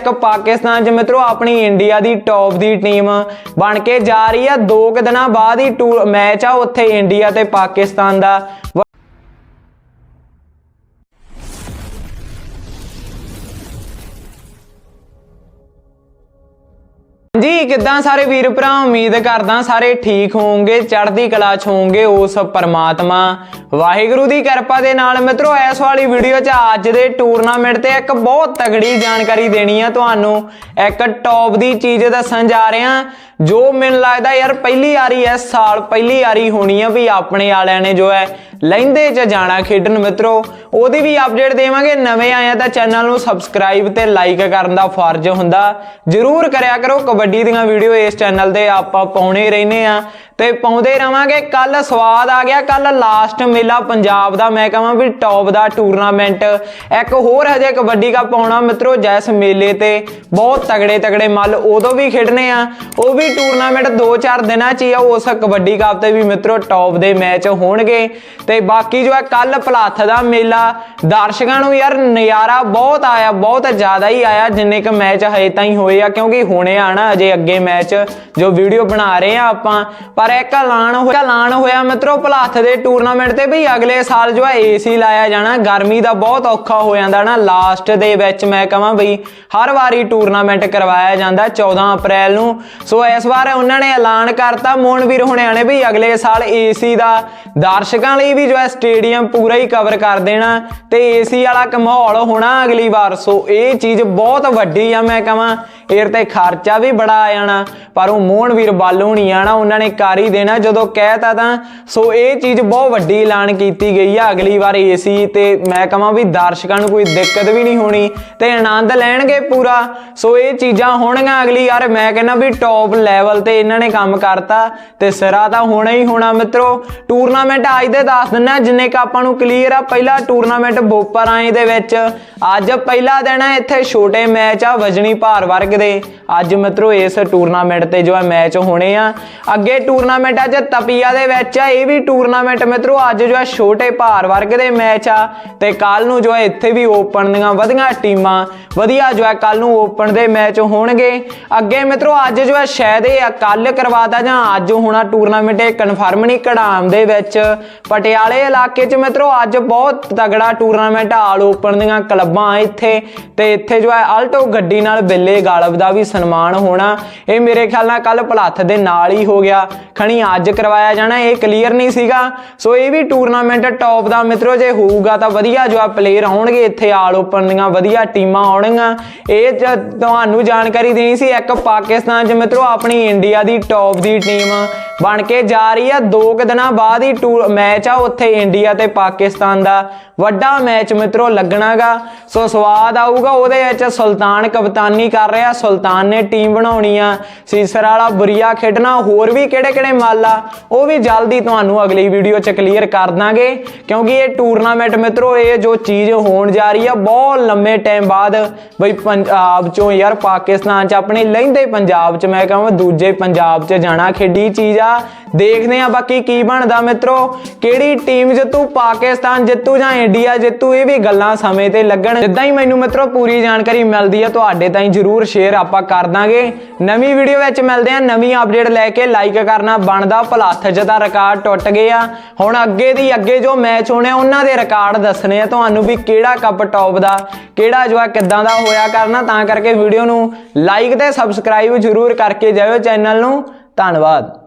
ਇੱਕ ਪਾਕਿਸਤਾਨ 'ਚ ਮਿੱਤਰੋ, ਆਪਣੀ ਇੰਡੀਆ ਦੀ ਟੌਪ ਦੀ ਟੀਮ ਬਣ ਕੇ ਜਾ ਰਹੀ ਆ। ਦੋ ਕੁ ਦਿਨਾਂ ਬਾਅਦ ਹੀ ਟੂਰ ਮੈਚ ਆ ਉੱਥੇ ਇੰਡੀਆ ਤੇ ਪਾਕਿਸਤਾਨ ਦਾ। ਜੀ, ਕਿੱਦਾਂ ਸਾਰੇ ਵੀਰ ਭਰਾ, ਉਮੀਦ ਕਰਦਾ ਸਾਰੇ ਠੀਕ ਹੋਵੋਗੇ, ਚੜ੍ਹਦੀ ਕਲਾ ਚ ਹੋਵੋਗੇ ਉਸ ਪਰਮਾਤਮਾ। ਵਾਹਿਗੁਰੂ ਦੀ ਕਿਰਪਾ ਦੇ ਨਾਲ ਮਿੱਤਰੋ, ਇਸ ਵਾਲੀ ਵੀਡੀਓ 'ਚ ਅੱਜ ਦੇ ਟੂਰਨਾਮੈਂਟ ਤੇ ਇੱਕ ਬਹੁਤ ਤਗੜੀ ਜਾਣਕਾਰੀ ਦੇਣੀ ਆ ਤੁਹਾਨੂੰ। ਇੱਕ ਟੌਪ ਦੀ ਚੀਜ਼ ਦੱਸਣ ਜਾ ਰਹੇ ਆ, ਜੋ ਮੈਨੂੰ ਲੱਗਦਾ ਯਾਰ ਪਹਿਲੀ ਵਾਰੀ ਇਸ ਸਾਲ ਪਹਿਲੀ ਵਾਰੀ ਹੋਣੀ ਆ ਵੀ ਆਪਣੇ ਵਾਲਿਆਂ ਨੇ ਜੋ ਹੈ ਲੈਂਦੇ 'ਚ ਜਾਣਾ ਖੇਡਣ ਮਿੱਤਰੋ। ਉਹਦੀ ਵੀ ਅਪਡੇਟ ਦੇਵਾਂਗੇ। ਨਵੇਂ ਆਏ ਆ ਤਾਂ ਚੈਨਲ ਨੂੰ ਸਬਸਕ੍ਰਾਈਬ ਤੇ ਲਾਈਕ ਕਰਨ ਦਾ ਫਰਜ਼ ਹੁੰਦਾ। ਜਰੂਰ ਕਰਿਆ ਕਰੋ। ਕਬੱਡੀ ਦੀਆਂ ਵੀਡੀਓ ਇਸ ਚੈਨਲ ਤੇ ਆਪਾਂ ਪਾਉਣੇ ਰਹਿੰਦੇ ਆ ਤੇ ਪਾਉਂਦੇ ਰਵਾਂਗੇ। ਕੱਲ ਸਵਾਦ ਆ ਗਿਆ। ਕੱਲ ਲਾਸਟ ਮੇਲਾ ਪੰਜਾਬ ਦਾ। ਮੈਂ ਕਹਾਂ ਵੀ ਟੌਪ ਦਾ ਟੂਰਨਾਮੈਂਟ ਇੱਕ ਹੋਰ ਹਜੇ ਕਬੱਡੀ ਕੱਪ ਪਾਉਣਾ। ਮਿੱਤਰੋ, ਜੈਸ ਮੇਲੇ ਤੇ ਬਹੁਤ ਤਗੜੇ ਤਗੜੇ ਮੱਲ ਉਦੋਂ ਵੀ ਖੇਡਣੇ ਆ। ਉਹ ਵੀ ਟੂਰਨਾਮੈਂਟ 2-4 ਦਿਨਾਂ ਚ ਹੀ ਆ। ਉਸ ਕਬੱਡੀ ਕੱਪ ਤੇ ਵੀ ਮਿੱਤਰੋ ਟੌਪ ਦੇ ਮੈਚ ਹੋਣਗੇ। ਤੇ ਬਾਕੀ ਜੋ ਹੈ ਕੱਲ ਭਲਾਥ ਦਾ ਮੇਲਾ ਦਰਸ਼ਕਾਂ ਨੂੰ ਯਾਰ ਨਜ਼ਾਰਾ ਬਹੁਤ ਆਇਆ, ਬਹੁਤ ਜ਼ਿਆਦਾ ਹੀ ਆਇਆ, ਜਿੰਨੇ ਕ ਮੈਚ ਹਜੇ ਤਾਈਂ ਹੋਏ ਆ, ਕਿਉਂਕਿ ਹੋਣੇ ਆ ਨਾ ਅਜੇ ਅੱਗੇ ਮੈਚ ਜੋ ਵੀਡੀਓ ਬਣਾ ਰਹੇ ਆ ਆਪਾਂ। ਪਰ ਇੱਕ ਐਲਾਨ ਹੋਇਆ ਐਲਾਨ ਹੋਇਆ ਮਿੱਤਰੋ, ਭਲਾਥ ਦੇ ਟੂਰਨਾਮੈਂਟ ਤੇ ਵੀ ਅਗਲੇ ਸਾਲ ਜੋ ਹੈ ਏਸੀ ਲਾਇਆ ਜਾਣਾ, ਗਰਮੀ ਦਾ ਬਹੁਤ ਔਖਾ ਹੋ ਜਾਂਦਾ ਨਾ ਲਾਸਟ ਦੇ ਵਿੱਚ ਮੈਂ ਕਹਾਂ ਬਈ ਹਰ ਵਾਰੀ ਟੂਰਨਾਮੈਂਟ ਕਰਵਾਇਆ ਜਾਂਦਾ 14 ਅਪ੍ਰੈਲ ਨੂੰ। ਸੋ ਇਸ ਵਾਰ ਉਹਨਾਂ ਨੇ ਐਲਾਨ ਕਰਤਾ, ਮੋਹਨਵੀਰ ਹੁਣਿਆਂ ਨੇ ਵੀ ਅਗਲੇ ਸਾਲ ਏਸੀ ਦਾ। ਦਰਸ਼ਕਾਂ ਲਈ ਵੀ ਜੋ ਹੈ ਸਟੇਡੀਅਮ ਪੂਰਾ ਹੀ ਕਵਰ ਕਰ ਦੇਣਾ। ਤੇ ਏਸੀ ਵਾਲਾ ਇੱਕ ਹੋਣਾ ਅਗਲੀ ਵਾਰ। ਸੋ ਇਹ ਚੀਜ਼ ਬਹੁਤ ਵੱਡੀ ਆ ਮੈਂ ਕਹਾਂ ਏਰ ਤੇ ਖਰਚਾ ਵੀ ਬੜਾ ਆ ਜਾਣਾ। ਪਰ ਉਹ ਮੋਹਨਵੀਰ ਬਾਲੂ ਨਹੀਂ ਆਣਾ, ਉਹਨਾਂ ਨੇ ਕਰ ਹੀ ਦੇਣਾ। ਜਦੋਂ ਕਹਿਤਾ ਤਾਂ ਸੋ ਇਹ ਚੀਜ਼ ਬਹੁਤ ਵੱਡੀ ਐਲਾਨ ਕੀਤੀ ਗਈ ਆ ਅਗਲੀ ਵਾਰ ਏਸੀ ਤੇ। ਮੈਂ ਕਹਾਂ ਵੀ ਦਰਸ਼ਕਾਂ ਨੂੰ ਕੋਈ ਦਿੱਕਤ ਵੀ ਨਹੀਂ ਹੋਣੀ ਤੇ ਆਨੰਦ ਲੈਣਗੇ ਪੂਰਾ। ਸੋ ਇਹ ਚੀਜ਼ਾਂ ਹੋਣਗੀਆਂ ਅਗਲੀ ਵਾਰ। ਮੈਂ ਕਹਿੰਦਾ ਵੀ ਟੌਪ ਲੈਵਲ ਤੇ ਇਹਨਾਂ ਨੇ ਕੰਮ ਕਰਤਾ ਤੇ ਸਿਰਾ ਤਾਂ ਹੋਣਾ ਹੀ ਹੋਣਾ ਮਿੱਤਰੋ। ਟੂਰਨਾਮੈਂਟ ਅੱਜ ਦੇ ਦੱਸ ਦਿੰਨਾ ਜਿੰਨੇ ਕ ਆਪਾਂ ਨੂੰ ਕਲੀਅਰ ਆ, ਪਹਿਲਾ ਟੂਰਨਾਮੈਂਟ ਬੋਪਰਾਏ ਦੇ ਵਿੱਚ। ਅੱਜ ਪਹਿਲਾ ਦਿਨ ਹੈ, ਇੱਥੇ ਛੋਟੇ ਮੈਚ ਆ ਵਜਣੀ ਭਾਰ ਵਰਗ ਦੇ। ਅੱਜ ਮਿੱਤਰੋ, ਇਸ ਟੂਰਨਾਮੈਂਟ ਤੇ ਜੋ ਹੈ ਮੈਚ ਹੋਣੇ ਆ, ਅੱਗੇ ਟੂਰਨਾਮੈਂਟ ਅੱਜ ਤਪੀਆ ਦੇ ਵਿੱਚ ਆ, ਇਹ ਵੀ ਟੂਰਨਾਮੈਂਟ ਮਿੱਤਰੋ, ਅੱਜ ਜੋ ਹੈ ਛੋਟੇ ਭਾਰ ਵਰਗ ਦੇ ਮੈਚ ਆ, ਤੇ ਕੱਲ ਨੂੰ ਜੋ ਹੈ ਇੱਥੇ ਵੀ ਓਪਨ ਦੀਆਂ ਵਧੀਆਂ ਟੀਮਾਂ, ਵਧੀਆ ਜੋ ਹੈ ਕੱਲ ਨੂੰ ਓਪਨ ਦੇ ਮੈਚ ਹੋਣਗੇ। ਅੱਗੇ ਮਿੱਤਰੋ, ਅੱਜ ਜੋ ਹੈ ਸ਼ਾਇਦ ਇਹ ਕੱਲ ਕਰਵਾਤਾ ਜਾਂ ਅੱਜ ਹੋਣਾ ਟੂਰਨਾਮੈਂਟ ਇਹ ਕਨਫਰਮ ਨਹੀਂ ਕਢਾਮ ਦੇ ਵਿੱਚ। ਪਟਿਆਲੇ ਇਲਾਕੇ 'ਚ ਮਿੱਤਰੋ, ਅੱਜ ਬਹੁਤ ਤਗੜਾ ਟੂਰਨਾਮੈਂਟ ਆਲ ਓਪਨ ਦੀਆਂ ਕਲੱਬਾਂ ਇੱਥੇ ਤੇ ਇੱਥੇ ਜੋ ਹੈ ਆਲਟੋ ਗੱਡੀ ਨਾਲ ਬਿੱਲੇ ਗਾਲਬ ਦਾ ਵੀ ਸਨਮਾਨ ਹੋਣਾ। ਇਹ ਮੇਰੇ ਖਿਆਲ ਨਾਲ ਕੱਲ ਭਲੱਥ ਦੇ ਨਾਲ ਹੀ ਹੋ ਗਿਆ। ਖਣੀ ਅੱਜ ਕਰਵਾਇਆ ਜਾਣਾ, ਇਹ ਕਲੀਅਰ ਨਹੀਂ ਸੀਗਾ। ਸੋ ਇਹ ਵੀ ਟੂਰਨਾਮੈਂਟ ਟੌਪ ਦਾ ਮਿੱਤਰੋ, ਜੇ ਹੋਊਗਾ ਤਾਂ ਵਧੀਆ ਜੋ ਆ ਪਲੇਅਰ ਆਉਣਗੇ ਇੱਥੇ ਆਲ ਓਪਨ ਦੀਆਂ ਵਧੀਆ ਟੀਮਾਂ ਆਉਣਗੀਆਂ। ਇਹ ਤੁਹਾਨੂੰ ਜਾਣਕਾਰੀ ਦੇਣੀ ਸੀ, ਇੱਕ ਪਾਕਿਸਤਾਨ 'ਚ ਮਿੱਤਰੋ, ਆਪਣੀ ਇੰਡੀਆ ਦੀ ਟੌਪ ਦੀ ਟੀਮ ਬਣ ਕੇ ਜਾ ਰਹੀ ਆ। ਦੋ ਕੁ ਦਿਨਾਂ ਬਾਅਦ ਹੀ ਟੂਰ ਮੈਚ ਆ ਉੱਥੇ ਇੰਡੀਆ ਤੇ ਪਾਕਿਸਤਾਨ ਦਾ। ਵੱਡਾ ਮੈਚ ਮਿੱਤਰੋ, ਲੱਗਣਾਗਾ। ਸੋ ਸਵਾਦ ਆਊਗਾ ਉਹਦੇ ਵਿੱਚ। ਸੁਲਤਾਨ ਕਪਤਾਨੀ ਕਰ ਰਿਹਾ। ਸੁਲਤਾਨ ਨੇ ਟੀਮ ਬਣਾਉਣੀ ਆ। ਸੀਸਰ ਵਾਲਾ ਬੁਰੀਆ ਖੇਡਣਾ। ਹੋਰ ਵੀ ਕਿਹੜੇ ਕਿਹੜੇ ਮੱਲ ਆ, ਉਹ ਵੀ ਜਲਦੀ ਤੁਹਾਨੂੰ ਅਗਲੀ ਵੀਡੀਓ 'ਚ ਕਲੀਅਰ ਕਰ ਦਾਂਗੇ। ਕਿਉਂਕਿ ਇਹ ਟੂਰਨਾਮੈਂਟ ਮਿੱਤਰੋ, ਇਹ ਜੋ ਚੀਜ਼ ਹੋਣ ਜਾ ਰਹੀ ਆ, ਬਹੁਤ ਲੰਮੇ ਟਾਈਮ ਬਾਅਦ ਬਈ ਪੰਜਾਬ ਚੋਂ ਯਾਰ ਪਾਕਿਸਤਾਨ 'ਚ ਆਪਣੇ ਲਹਿੰਦੇ ਪੰਜਾਬ 'ਚ, ਮੈਂ ਕਹਾਂ ਦੂਜੇ ਪੰਜਾਬ 'ਚ ਜਾਣਾ ਖੇਡੀ ਚੀਜ਼ ਆ। ਦੇਖਦੇ ਆ ਬਾਕੀ ਕੀ ਬਣਦਾ ਮਿੱਤਰੋ। ਕਿਹੜੀ ਟੀਮ ਜਿੱਤੂ? ਪਾਕਿਸਤਾਨ ਜਿੱਤੂ ਜਾਂ ਇੰਡੀਆ ਜਿੱਤੂ? ਇਹ ਵੀ ਗੱਲਾਂ ਸਮੇਂ ਤੇ ਲੱਗਣ। ਜਿੱਦਾਂ ਹੀ ਮੈਨੂੰ ਮਿੱਤਰੋ ਪੂਰੀ ਜਾਣਕਾਰੀ ਮਿਲਦੀ ਆ ਤੁਹਾਡੇ ਤਾਈਂ ਜਰੂਰ ਸ਼ੇਅਰ ਆਪਾਂ ਕਰ ਦਾਂਗੇ। ਨਵੀਂ ਵੀਡੀਓ ਵਿੱਚ ਮਿਲਦੇ ਆ ਨਵੀਂ ਅਪਡੇਟ ਲੈ ਕੇ ਲਾਈਕ ਕਰਨਾ ਬਣਦਾ। ਭਲਾਥ 'ਚ ਰਿਕਾਰਡ ਟੁੱਟ ਗਿਆ ਹੁਣ ਅੱਗੇ ਦੀ ਅੱਗੇ ਜੋ ਮੈਚ ਹੋਣੇ ਆ, ਉਹਨਾਂ ਦੇ ਰਿਕਾਰਡ ਦੱਸਣੇ ਆ। ਤੁਹਾਨੂੰ ਵੀ ਕਿਹੜਾ ਕੱਪ ਟੌਪ ਦਾ ਕਿਹੜਾ ਜੋ ਕਿੱਦਾਂ ਦਾ ਹੋਇਆ ਕਰਨਾ ਤਾਂ ਕਰਕੇ ਵੀਡੀਓ ਨੂੰ ਲਾਈਕ ਤੇ ਸਬਸਕ੍ਰਾਈਬ ਜਰੂਰ ਕਰਕੇ ਜਾਇਓ ਚੈਨਲ ਨੂੰ। ਧੰਨਵਾਦ।